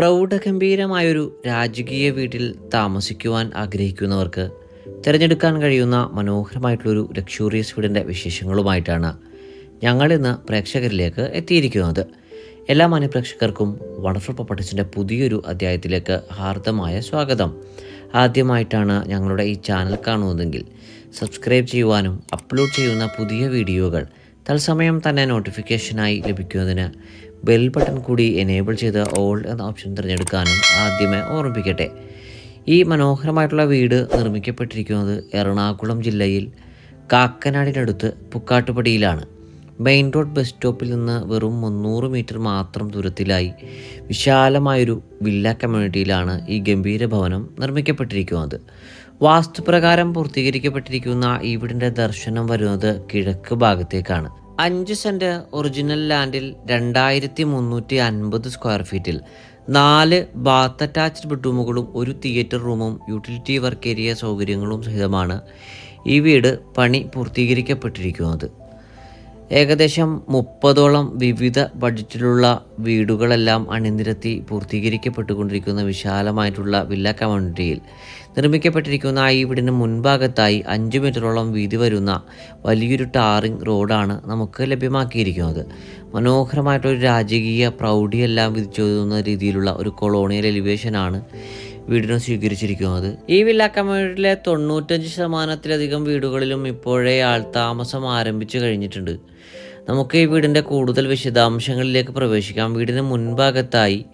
പ്രൗഢഗംഭീരമായൊരു രാജകീയ വീട്ടിൽ താമസിക്കുവാൻ ആഗ്രഹിക്കുന്നവർക്ക് തിരഞ്ഞെടുക്കാൻ കഴിയുന്ന മനോഹരമായിട്ടുള്ളൊരു ലക്ഷൂറിയസ് വീടിന്റെ വിശേഷങ്ങളുമായിട്ടാണ് ഞങ്ങൾ ഇന്ന് പ്രേക്ഷകരിലേക്ക് എത്തിയിരിക്കുന്നത്. എല്ലാ മാന്യപ്രേക്ഷകർക്കും വണ്ടർഫുൾ പ്രൊപ്പർട്ടീസിന്റെ പുതിയൊരു അധ്യായത്തിലേക്ക് ഹാർദമായ സ്വാഗതം. ആദ്യമായിട്ടാണ് ഞങ്ങളുടെ ഈ ചാനൽ കാണുന്നതെങ്കിൽ സബ്സ്ക്രൈബ് ചെയ്യുവാനും അപ്ലോഡ് ചെയ്യുന്ന പുതിയ വീഡിയോകൾ തത്സമയം തന്നെ നോട്ടിഫിക്കേഷനായി ലഭിക്കുന്നതിന് ബെൽ ബട്ടൺ കൂടി എനേബിൾ ചെയ്ത് ഓൾ എന്ന ഓപ്ഷൻ തിരഞ്ഞെടുക്കാനും ആദ്യമേ ഓർമ്മിപ്പിക്കട്ടെ. ഈ മനോഹരമായിട്ടുള്ള വീട് നിർമ്മിക്കപ്പെട്ടിരിക്കുന്നത് എറണാകുളം ജില്ലയിൽ കാക്കനാടിനടുത്ത് പുക്കാട്ടുപടിയിലാണ്. മെയിൻ റോഡ് ബസ് സ്റ്റോപ്പിൽ നിന്ന് വെറും മുന്നൂറ് മീറ്റർ മാത്രം ദൂരത്തിലായി വിശാലമായൊരു വില്ല കമ്മ്യൂണിറ്റിയിലാണ് ഈ ഗംഭീര ഭവനം നിർമ്മിക്കപ്പെട്ടിരിക്കുന്നത്. വാസ്തുപ്രകാരം പൂർത്തീകരിക്കപ്പെട്ടിരിക്കുന്ന ഈ വീടിന്റെ ദർശനം വരുന്നത് കിഴക്ക് ഭാഗത്തേക്കാണ്. അഞ്ച് സെന്റ് ഒറിജിനൽ ലാൻഡിൽ രണ്ടായിരത്തി മുന്നൂറ്റി അൻപത് സ്ക്വയർ ഫീറ്റിൽ നാല് ബാത്ത് അറ്റാച്ച്ഡ് ബെഡ്റൂമുകളും ഒരു തിയേറ്റർ റൂമും യൂട്ടിലിറ്റി വർക്ക് ഏരിയ സൗകര്യങ്ങളും സഹിതമാണ് ഈ വീട് പണി പൂർത്തീകരിക്കപ്പെട്ടിരിക്കുന്നത്. ഏകദേശം മുപ്പതോളം വിവിധ ബഡ്ജറ്റിലുള്ള വീടുകളെല്ലാം അണിനിരത്തി പൂർത്തീകരിക്കപ്പെട്ടുകൊണ്ടിരിക്കുന്ന വിശാലമായിട്ടുള്ള വില്ല കമ്മ്യൂണിറ്റിയിൽ നിർമ്മിക്കപ്പെട്ടിരിക്കുന്ന ഈ വീടിന് മുൻഭാഗത്തായി അഞ്ച് മീറ്ററോളം വീതി വരുന്ന വലിയൊരു ടാറിംഗ് റോഡാണ് നമുക്ക് ലഭ്യമാക്കിയിരിക്കുന്നത്. മനോഹരമായിട്ടൊരു രാജകീയ പ്രൗഢിയെല്ലാം വിധിച്ചൊതുന്ന രീതിയിലുള്ള ഒരു കൊളോണിയൽ എലിവേഷനാണ് വീടിന് സ്വീകരിച്ചിരിക്കുന്നത് ഈ വില്ല കമ്മ്യൂണിറ്റിയിലെ തൊണ്ണൂറ്റഞ്ച് ശതമാനത്തിലധികം വീടുകളിലും ഇപ്പോഴേ ആൾ താമസം ആരംഭിച്ചു കഴിഞ്ഞിട്ടുണ്ട്. നമുക്ക് ഈ വീടിന്റെ കൂടുതൽ വിശദാംശങ്ങളിലേക്ക് പ്രവേശിക്കാം. വീടിന് മുൻഭാഗത്തായി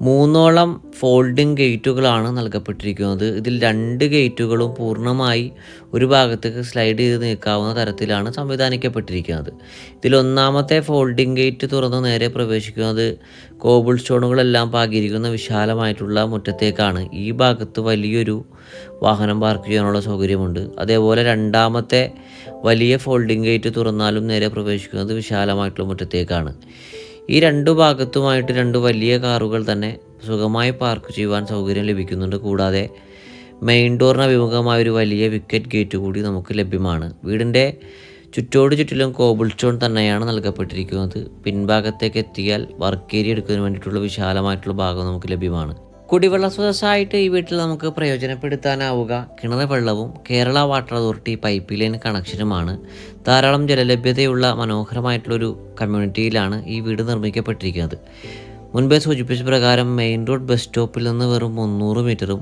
മൂന്നോളം ഫോൾഡിംഗ് ഗേറ്റുകളാണ് നൽകപ്പെട്ടിരിക്കുന്നത്. ഇതിൽ രണ്ട് ഗേറ്റുകളും പൂർണമായി ഒരു ഭാഗത്തേക്ക് സ്ലൈഡ് ചെയ്ത് നീക്കാവുന്ന തരത്തിലാണ് സംവിധാനിക്കപ്പെട്ടിരിക്കുന്നത്. ഇതിൽ ഒന്നാമത്തെ ഫോൾഡിംഗ് ഗേറ്റ് തുറന്ന് നേരെ പ്രവേശിക്കുന്നത് കോബിൾ സ്റ്റോണുകളെല്ലാം പാകിയിരിക്കുന്ന വിശാലമായിട്ടുള്ള മുറ്റത്തേക്കാണ്. ഈ ഭാഗത്ത് വലിയൊരു വാഹനം പാർക്ക് ചെയ്യാനുള്ള സൗകര്യമുണ്ട്. അതേപോലെ രണ്ടാമത്തെ വലിയ ഫോൾഡിംഗ് ഗേറ്റ് തുറന്നാലും നേരെ പ്രവേശിക്കുന്നത് വിശാലമായിട്ടുള്ള മുറ്റത്തേക്കാണ്. ഈ രണ്ടു ഭാഗത്തുമായിട്ട് രണ്ട് വലിയ കാറുകൾ തന്നെ സുഖമായി പാർക്ക് ചെയ്യുവാൻ സൗകര്യം ലഭിക്കുന്നുണ്ട്. കൂടാതെ മെയിൻ ഡോറിന് അഭിമുഖമായ ഒരു വലിയ വിക്കറ്റ് ഗേറ്റ് കൂടി നമുക്ക് ലഭ്യമാണ്. വീടിന്റെ ചുറ്റോട് ചുറ്റിലും കോബിൾ സ്റ്റോൺ തന്നെയാണ് നൽകപ്പെട്ടിരിക്കുന്നത്. പിൻഭാഗത്തേക്ക് എത്തിയാൽ വർക്ക് ഏരിയ എടുക്കുന്നതിന് വേണ്ടിയിട്ടുള്ള വിശാലമായിട്ടുള്ള ഭാഗം നമുക്ക് ലഭ്യമാണ്. കുടിവെള്ള സ്രോതസ്സായിട്ട് ഈ വീട്ടിൽ നമുക്ക് പ്രയോജനപ്പെടുത്താനാവുക. കിണർ വെള്ളവും Kerala water authority pipe line കണക്ഷനുമാണ്. ധാരാളം ജലലഭ്യതയുള്ള മനോഹരമായിട്ടുള്ളൊരു കമ്മ്യൂണിറ്റിയിലാണ് ഈ വീട് നിർമ്മിക്കപ്പെട്ടിരിക്കുന്നത്. മുൻപേ സൂചിപ്പിച്ച പ്രകാരം മെയിൻ റോഡ് ബസ് സ്റ്റോപ്പിൽ നിന്ന് വെറും മുന്നൂറ് മീറ്ററും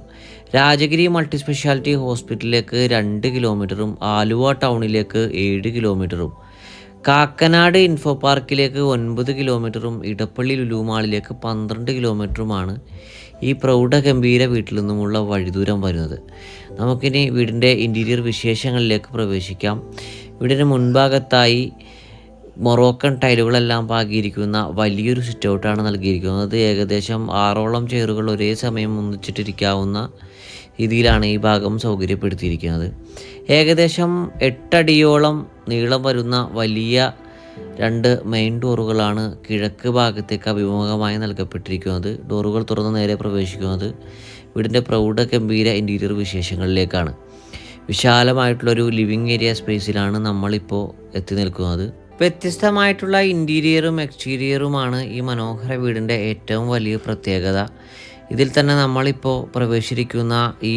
രാജഗിരി മൾട്ടി സ്പെഷ്യാലിറ്റി ഹോസ്പിറ്റലിലേക്ക് രണ്ട് കിലോമീറ്ററും ആലുവ ടൗണിലേക്ക് ഏഴ് കിലോമീറ്ററും കാക്കനാട് ഇൻഫോ പാർക്കിലേക്ക് ഒൻപത് കിലോമീറ്ററും ഇടപ്പള്ളി ലുലുമാളിലേക്ക് പന്ത്രണ്ട് കിലോമീറ്ററുമാണ് ഈ പ്രൗഢഗംഭീര വീട്ടിൽ നിന്നുമുള്ള വഴിദൂരം വരുന്നത്. നമുക്കിനി വീടിന്റെ ഇന്റീരിയർ വിശേഷങ്ങളിലേക്ക് പ്രവേശിക്കാം. വീടിന് മുൻഭാഗത്തായി മൊറോക്കൻ ടൈലുകളെല്ലാം പാകിയിരിക്കുന്ന വലിയൊരു സിറ്റ് ഔട്ടാണ് നൽകിയിരിക്കുന്നത്. ഏകദേശം ആറോളം ചെയറുകൾ ഒരേ സമയം ഒന്നിച്ചിട്ടിരിക്കാവുന്ന രീതിയിലാണ് ഈ ഭാഗം സൗകര്യപ്പെടുത്തിയിരിക്കുന്നത്. ഏകദേശം എട്ടടിയോളം നീളം വരുന്ന വലിയ രണ്ട് മെയിൻ ഡോറുകളാണ് കിഴക്ക് ഭാഗത്തേക്ക് അഭിമുഖമായി നൽകപ്പെട്ടിരിക്കുന്നത്. ഡോറുകൾ തുറന്ന് നേരെ പ്രവേശിക്കുന്നത് വീടിന്റെ പ്രൗഢ ഗംഭീര ഇന്റീരിയർ വിശേഷങ്ങളിലേക്കാണ്. വിശാലമായിട്ടുള്ളൊരു ലിവിങ് ഏരിയ സ്പേസിലാണ് നമ്മളിപ്പോൾ എത്തി നിൽക്കുന്നത്. വ്യത്യസ്തമായിട്ടുള്ള ഇന്റീരിയറും എക്സ്റ്റീരിയറുമാണ് ഈ മനോഹര വീടിന്റെ ഏറ്റവും വലിയ പ്രത്യേകത. ഇതിൽ തന്നെ നമ്മളിപ്പോൾ പ്രവേശിച്ചിരിക്കുന്ന ഈ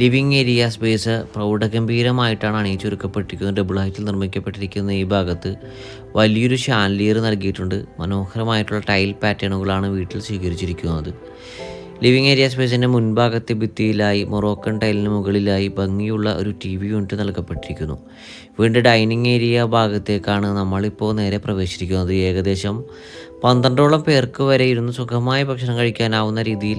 ലിവിങ് ഏരിയ സ്പേസ് പ്രൗഢഗംഭീരമായിട്ടാണ് അണിയിച്ചൊരുക്കപ്പെട്ടിരിക്കുന്നത്. ഡബിൾ ഹൈറ്റിൽ നിർമ്മിക്കപ്പെട്ടിരിക്കുന്ന ഈ ഭാഗത്ത് വലിയൊരു ഷാൻലിയർ നൽകിയിട്ടുണ്ട്. മനോഹരമായിട്ടുള്ള ടൈൽ പാറ്റേണുകളാണ് വീട്ടിൽ സ്വീകരിച്ചിരിക്കുന്നത്. ലിവിങ് ഏരിയ സ്പേസിന്റെ മുൻഭാഗത്തെ ഭിത്തിയിലായി മൊറോക്കൻ ടൈലിന് മുകളിലായി ഭംഗിയുള്ള ഒരു ടി വി യൂണിറ്റ് നൽകപ്പെട്ടിരിക്കുന്നു. വീണ്ടും ഡൈനിങ് ഏരിയ ഭാഗത്തേക്കാണ് നമ്മളിപ്പോൾ നേരെ പ്രവേശിച്ചിരിക്കുന്നത്. ഏകദേശം പന്ത്രണ്ടോളം പേർക്ക് വരെ ഇരുന്ന് സുഖമായി ഭക്ഷണം കഴിക്കാനാവുന്ന രീതിയിൽ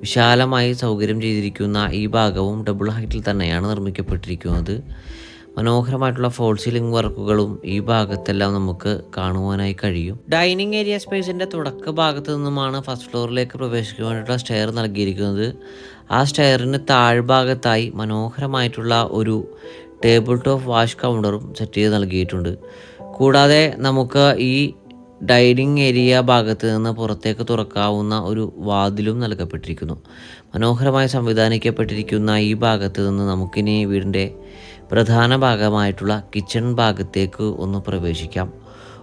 വിശാലമായി സൗകര്യം ചെയ്തിരിക്കുന്ന ഈ ഭാഗവും ഡബിൾ ഹൈറ്റിൽ തന്നെയാണ് നിർമ്മിക്കപ്പെട്ടിരിക്കുന്നത്. മനോഹരമായിട്ടുള്ള ഫോൾ സീലിംഗ് വർക്കുകളും ഈ ഭാഗത്തെല്ലാം നമുക്ക് കാണുവാനായി കഴിയും. ഡൈനിങ് ഏരിയ സ്പേസിന്റെ തുടക്ക ഭാഗത്ത് നിന്നുമാണ് ഫസ്റ്റ് ഫ്ലോറിലേക്ക് പ്രവേശിക്കുവാനായിട്ടുള്ള സ്റ്റെയർ നൽകിയിരിക്കുന്നത്. ആ സ്റ്റെയറിന് താഴ്ഭാഗത്തായി മനോഹരമായിട്ടുള്ള ഒരു ടേബിൾ ടോപ്പ് വാഷ് കൗണ്ടറും സെറ്റ് ചെയ്ത് നൽകിയിട്ടുണ്ട്. കൂടാതെ നമുക്ക് ഈ ഡൈനിങ് ഏരിയ ഭാഗത്ത് നിന്ന് പുറത്തേക്ക് തുറക്കാവുന്ന ഒരു വാതിലും നൽകപ്പെട്ടിരിക്കുന്നു. മനോഹരമായി സംവിധാനിക്കപ്പെട്ടിരിക്കുന്ന ഈ ഭാഗത്ത് നിന്ന് നമുക്കിനി വീടിന്റെ പ്രധാന ഭാഗമായിട്ടുള്ള കിച്ചൺ ഭാഗത്തേക്ക് ഒന്ന് പ്രവേശിക്കാം.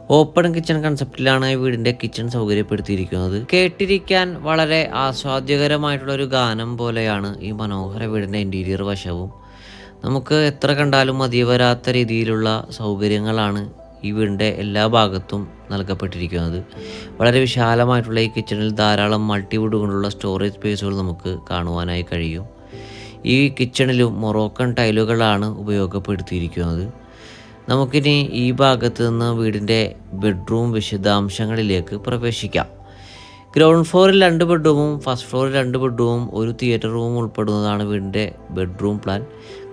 ഓപ്പൺ കിച്ചൺ കൺസെപ്റ്റിലാണ് വീടിന്റെ കിച്ചൺ സൗകര്യപ്പെടുത്തിയിരിക്കുന്നത്. കേട്ടിരിക്കാൻ വളരെ ആസ്വാദ്യകരമായിട്ടുള്ള ഒരു ഗാനം പോലെയാണ് ഈ മനോഹര വീടിന്റെ ഇന്റീരിയർ വശവും. നമുക്ക് എത്ര കണ്ടാലും മതിയവരാത്ത രീതിയിലുള്ള സൗകര്യങ്ങളാണ് ഈ വീടിന്റെ എല്ലാ ഭാഗത്തും നൽകപ്പെട്ടിരിക്കുന്നത്. വളരെ വിശാലമായിട്ടുള്ള ഈ കിച്ചണിൽ ധാരാളം മൾട്ടിവുഡ് കൊണ്ടുള്ള സ്റ്റോറേജ് സ്പേസുകൾ നമുക്ക് കാണുവാനായി കഴിയും. ഈ കിച്ചണിലും മൊറോക്കൻ ടൈലുകളാണ് ഉപയോഗപ്പെടുത്തിയിരിക്കുന്നത്. നമുക്കിനി ഈ ഭാഗത്ത് നിന്ന് വീടിന്റെ ബെഡ്റൂം വിശദാംശങ്ങളിലേക്ക് പ്രവേശിക്കാം. ഗ്രൗണ്ട് ഫ്ലോറിൽ രണ്ട് ബെഡ്റൂമും ഫസ്റ്റ് ഫ്ലോറിൽ രണ്ട് ബെഡ്റൂമും ഒരു തിയേറ്റർ റൂം ഉൾപ്പെടുന്നതാണ് വീടിന്റെ ബെഡ്റൂം പ്ലാൻ.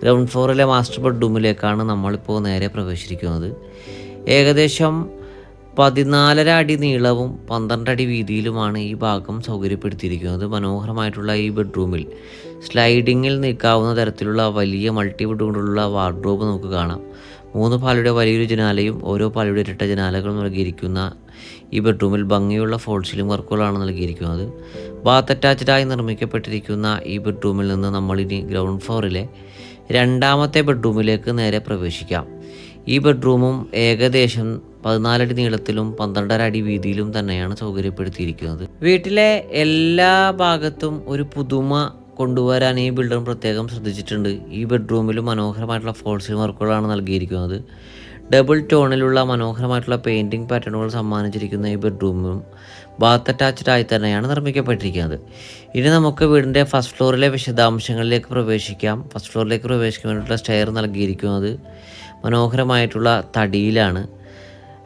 ഗ്രൗണ്ട് ഫ്ലോറിലെ മാസ്റ്റർ ബെഡ്റൂമിലേക്കാണ് നമ്മളിപ്പോൾ നേരെ പ്രവേശിക്കുന്നത് ഏകദേശം പതിനാലര അടി നീളവും പന്ത്രണ്ട് അടി വീതിയിലുമാണ് ഈ ഭാഗം സൗകര്യപ്പെടുത്തിയിരിക്കുന്നത്. മനോഹരമായിട്ടുള്ള ഈ ബെഡ്റൂമിൽ സ്ലൈഡിങ്ങിൽ നിൽക്കാവുന്ന തരത്തിലുള്ള വലിയ മൾട്ടിവുഡ് കൊണ്ടുള്ള വാർഡ്രോബ് നമുക്ക് കാണാം. മൂന്ന് പാലയുടെ വലിയൊരു ജനാലയും ഓരോ പാലയുടെ ഇരട്ട ജനാലകളും നൽകിയിരിക്കുന്ന ഈ ബെഡ്റൂമിൽ ഭംഗിയുള്ള ഫോൾ സീലിംഗ് വർക്കുകളാണ് നൽകിയിരിക്കുന്നത്. ബാത്ത് അറ്റാച്ച്ഡായി നിർമ്മിക്കപ്പെട്ടിരിക്കുന്ന ഈ ബെഡ്റൂമിൽ നിന്ന് നമ്മളിനി ഗ്രൗണ്ട് ഫ്ലോറിലെ രണ്ടാമത്തെ ബെഡ്റൂമിലേക്ക് നേരെ പ്രവേശിക്കാം. ഈ ബെഡ്റൂമും ഏകദേശം പതിനാലടി നീളത്തിലും പന്ത്രണ്ടര അടി വീതിയിലും തന്നെയാണ് സൗകര്യപ്പെടുത്തിയിരിക്കുന്നത്. വീട്ടിലെ എല്ലാ ഭാഗത്തും ഒരു പുതുമ കൊണ്ടുവരാൻ ഈ ബിൽഡർ പ്രത്യേകം ശ്രദ്ധിച്ചിട്ടുണ്ട്. ഈ ബെഡ്റൂമിലും മനോഹരമായിട്ടുള്ള ഫോൾസിൽ വർക്കുകളാണ് നൽകിയിരിക്കുന്നത്. ഡബിൾ ടോണിലുള്ള മനോഹരമായിട്ടുള്ള പെയിന്റിംഗ് പാറ്റേണുകൾ സമ്മാനിച്ചിരിക്കുന്ന ഈ ബെഡ്റൂമും ബാത്ത് അറ്റാച്ച്ഡ് ആയി തന്നെയാണ് നിർമ്മിക്കപ്പെട്ടിരിക്കുന്നത്. ഇനി നമുക്ക് വീടിന്റെ ഫസ്റ്റ് ഫ്ലോറിലെ വിശദാംശങ്ങളിലേക്ക് പ്രവേശിക്കാം. ഫസ്റ്റ് ഫ്ലോറിലേക്ക് പ്രവേശിക്കാൻ വേണ്ടിയിട്ടുള്ള സ്റ്റെയർ നൽകിയിരിക്കുന്നത് മനോഹരമായിട്ടുള്ള തടിയിലാണ്.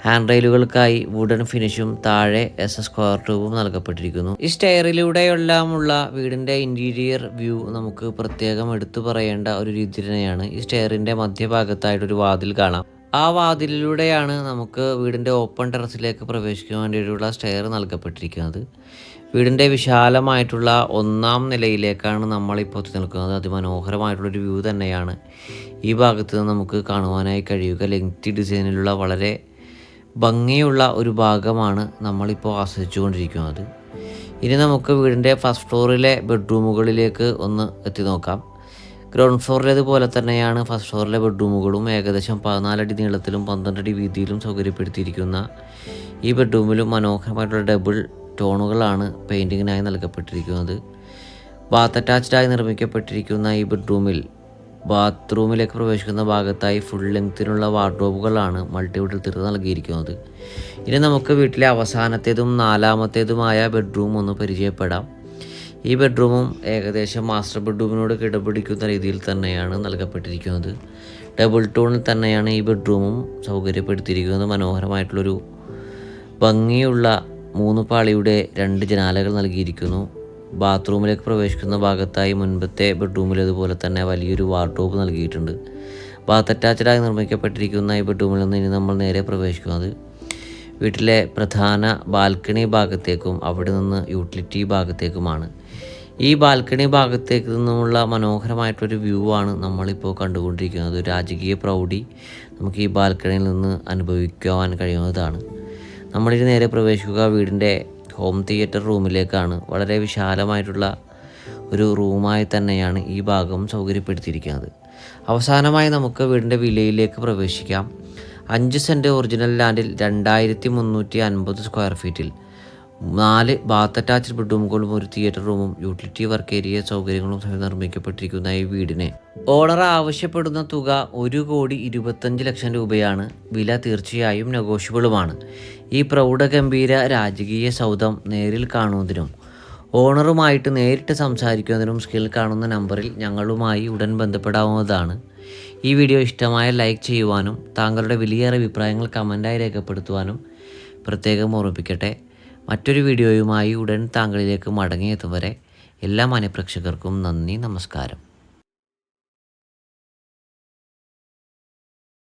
ഹാൻഡ് റെയിലുകൾക്കായി വുഡൻ ഫിനിഷും താഴെ എസ് എസ് സ്ക്വയർ ട്യൂബും നൽകപ്പെട്ടിരിക്കുന്നു. ഈ സ്റ്റെയറിലൂടെയെല്ലാമുള്ള വീടിന്റെ ഇന്റീരിയർ വ്യൂ നമുക്ക് പ്രത്യേകം എടുത്തു പറയേണ്ട ഒരു രീതി തന്നെയാണ്. ഈ സ്റ്റെയറിന്റെ മധ്യഭാഗത്തായിട്ടൊരു വാതിൽ കാണാം. ആ വാതിലിലൂടെയാണ് നമുക്ക് വീടിന്റെ ഓപ്പൺ ടെറസിലേക്ക് പ്രവേശിക്കാൻ വേണ്ടിയിട്ടുള്ള സ്റ്റെയർ നൽകപ്പെട്ടിരിക്കുന്നത്. വീടിന്റെ വിശാലമായിട്ടുള്ള ഒന്നാം നിലയിലേക്കാണ് നമ്മളിപ്പോൾ എത്തി നിൽക്കുന്നത്. അതിമനോഹരമായിട്ടുള്ളൊരു വ്യൂ തന്നെയാണ്. ഈ ഭാഗത്ത് നിന്ന് നമുക്ക് കാണുവാനായി കഴിയുക. ലെങ്തി ഡിസൈനിലുള്ള വളരെ ഭംഗിയുള്ള ഒരു ഭാഗമാണ് നമ്മളിപ്പോൾ ആസ്വദിച്ചുകൊണ്ടിരിക്കുന്നത്. ഇനി നമുക്ക് വീടിന്റെ ഫസ്റ്റ് ഫ്ലോറിലെ ബെഡ്റൂമുകളിലേക്ക് ഒന്ന് എത്തി നോക്കാം. ഗ്രൗണ്ട് ഫ്ലോറിലേതുപോലെ തന്നെയാണ് ഫസ്റ്റ് ഫ്ലോറിലെ ബെഡ്റൂമുകളും ഏകദേശം പതിനാലടി നീളത്തിലും പന്ത്രണ്ടടി വീതിയിലും സൗകര്യപ്പെടുത്തിയിരിക്കുന്ന ഈ ബെഡ്റൂമിലും മനോഹരമായിട്ടുള്ള ഡബിൾ ടോണുകളാണ് പെയിന്റിങ്ങിനായി നൽകപ്പെട്ടിരിക്കുന്നത്. ബാത്ത് അറ്റാച്ച്ഡായി നിർമ്മിക്കപ്പെട്ടിരിക്കുന്ന ഈ ബെഡ്റൂമിൽ ബാത്റൂമിലേക്ക് പ്രവേശിക്കുന്ന ഭാഗത്തായി ഫുൾ ലെങ്ത്തിനുള്ള വാർഡ്രോബുകളാണ് മൾട്ടിവുഡിൽ തീർത്ത് നൽകിയിരിക്കുന്നത്. ഇനി നമുക്ക് വീട്ടിലെ അവസാനത്തേതും നാലാമത്തേതുമായ ബെഡ്റൂം ഒന്ന് പരിചയപ്പെടാം. ഈ ബെഡ്റൂമും ഏകദേശം മാസ്റ്റർ ബെഡ്റൂമിനോട് കിടപിടിക്കുന്ന രീതിയിൽ തന്നെയാണ് നൽകപ്പെട്ടിരിക്കുന്നത്. ഡബിൾ ടൂണിൽ തന്നെയാണ് ഈ ബെഡ്റൂമും സൗകര്യപ്പെടുത്തിയിരിക്കുന്നത്. മനോഹരമായിട്ടുള്ളൊരു ഭംഗിയുള്ള മൂന്ന് പാളിയുടെ രണ്ട് ജനാലകൾ നൽകിയിരിക്കുന്നു. ബാത്റൂമിലേക്ക് പ്രവേശിക്കുന്ന ഭാഗത്തായി മുൻപത്തെ ബെഡ്റൂമിലേതുപോലെ തന്നെ വലിയൊരു വാർഡ്രോബ് നൽകിയിട്ടുണ്ട്. ബാത്ത് അറ്റാച്ച്ഡായി നിർമ്മിക്കപ്പെട്ടിരിക്കുന്ന ഈ ബെഡ്റൂമിൽ നിന്ന് ഇനി നമ്മൾ നേരെ പ്രവേശിക്കുന്നത് വീട്ടിലെ പ്രധാന ബാൽക്കണി ഭാഗത്തേക്കും അവിടെ നിന്ന് യൂട്ടിലിറ്റി ഭാഗത്തേക്കുമാണ്. ഈ ബാൽക്കണി ഭാഗത്തേക്ക് നിന്നുമുള്ള മനോഹരമായിട്ടൊരു വ്യൂ ആണ് നമ്മളിപ്പോൾ കണ്ടുകൊണ്ടിരിക്കുന്നത്. രാജകീയ പ്രൗഢി നമുക്ക് ഈ ബാൽക്കണിയിൽ നിന്ന് അനുഭവിക്കുവാൻ കഴിയുന്നതാണ്. നമ്മളിത് നേരെ പ്രവേശിക്കുക വീടിന്റെ ഹോം തിയേറ്റർ റൂമിലേക്കാണ് വളരെ വിശാലമായിട്ടുള്ള ഒരു റൂമായി തന്നെയാണ് ഈ ഭാഗം സൗകര്യപ്പെടുത്തിയിരിക്കുന്നത്. അവസാനമായി നമുക്ക് വീടിന്റെ വിലയിലേക്ക് പ്രവേശിക്കാം. അഞ്ച് സെന്റ് ഒറിജിനൽ ലാൻഡിൽ രണ്ടായിരത്തി മുന്നൂറ്റി അൻപത് സ്ക്വയർ ഫീറ്റിൽ നാല് ബാത്ത് അറ്റാച്ച്ഡ് ബെഡ്റൂമുകളും ഒരു തിയേറ്റർ റൂമും യൂട്ടിലിറ്റി വർക്ക് ഏരിയ സൗകര്യങ്ങളും നിർമ്മിക്കപ്പെട്ടിരിക്കുന്ന ഈ വീടിന്. ഓണർ ആവശ്യപ്പെടുന്ന തുക ഒരു കോടി ഇരുപത്തഞ്ച് ലക്ഷം രൂപയാണ്. വില തീർച്ചയായും നെഗോഷ്യബിളുമാണ് ഈ പ്രൗഢഗംഭീര രാജകീയ സൗധം നേരിൽ കാണുന്നതിനും ഓണറുമായിട്ട് നേരിട്ട് സംസാരിക്കുന്നതിനും സ്കിൽ കാണുന്ന നമ്പറിൽ ഞങ്ങളുമായി ഉടൻ ബന്ധപ്പെടാവുന്നതാണ്. ഈ വീഡിയോ ഇഷ്ടമായ ലൈക്ക് ചെയ്യുവാനും താങ്കളുടെ വലിയ അഭിപ്രായങ്ങൾ കമന്റായി രേഖപ്പെടുത്തുവാനും പ്രത്യേകം ഓർമ്മിപ്പിക്കട്ടെ. മറ്റൊരു വീഡിയോയുമായി ഉടൻ താങ്കളിലേക്ക് മടങ്ങിയെത്തും വരെ എല്ലാ മാന്യപ്രേക്ഷകർക്കും നന്ദി നമസ്കാരം.